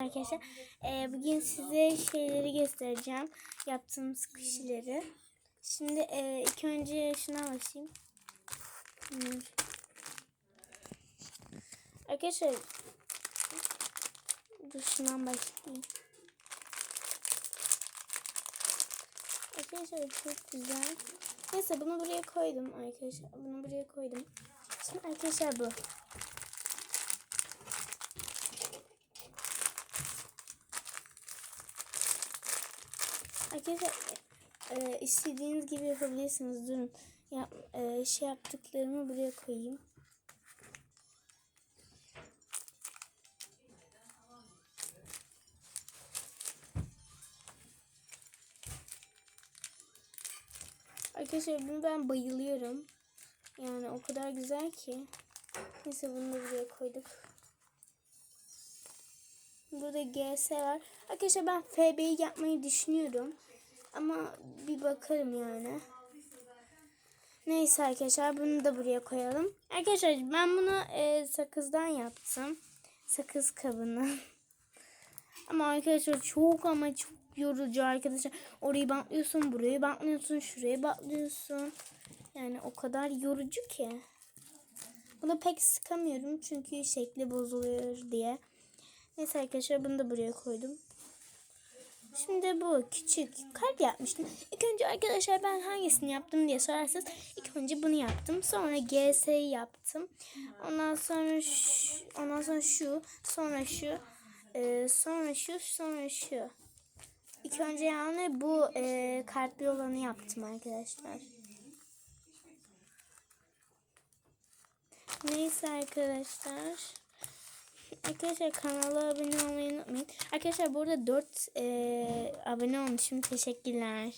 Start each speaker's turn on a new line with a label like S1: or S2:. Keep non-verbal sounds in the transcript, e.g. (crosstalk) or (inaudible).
S1: Arkadaşlar e, bugün size şeyleri göstereceğim. Yaptığım squishy'leri. Şimdi e, ilk önce şuna başlayayım. Arkadaşlar dur şundan başlayayım. Arkadaşlar çok güzel. Neyse bunu buraya koydum arkadaşlar. Bunu buraya koydum. Şimdi arkadaşlar bu. Arkadaşlar e, istediğiniz gibi yapabilirsiniz. Durun. Ya, e, şey yaptıklarımı buraya koyayım. Arkadaşlar bunu ben bayılıyorum. Yani o kadar güzel ki. Neyse bunu da buraya koyduk. Burada GS var. Arkadaşlar ben FB'yi yapmayı düşünüyorum. Ama bir bakarım yani. Neyse arkadaşlar bunu da buraya koyalım. Arkadaşlar ben bunu e, sakızdan yaptım. Sakız kabını. (laughs) ama arkadaşlar çok ama çok yorucu arkadaşlar. Orayı bantlıyorsun, burayı bantlıyorsun, şurayı bantlıyorsun. Yani o kadar yorucu ki. Bunu pek sıkamıyorum çünkü şekli bozuluyor diye. Neyse arkadaşlar bunu da buraya koydum. Şimdi bu küçük kalp yapmıştım. İlk önce arkadaşlar ben hangisini yaptım diye sorarsanız ilk önce bunu yaptım. Sonra GS'yi yaptım. Ondan sonra şu, ondan sonra şu, sonra şu, e, sonra şu, sonra şu. İlk önce yani bu e, kalpli olanı yaptım arkadaşlar. Neyse arkadaşlar. Arkadaşlar kanala abone olmayı unutmayın. Arkadaşlar burada 4 e, abone olmuşum. Teşekkürler.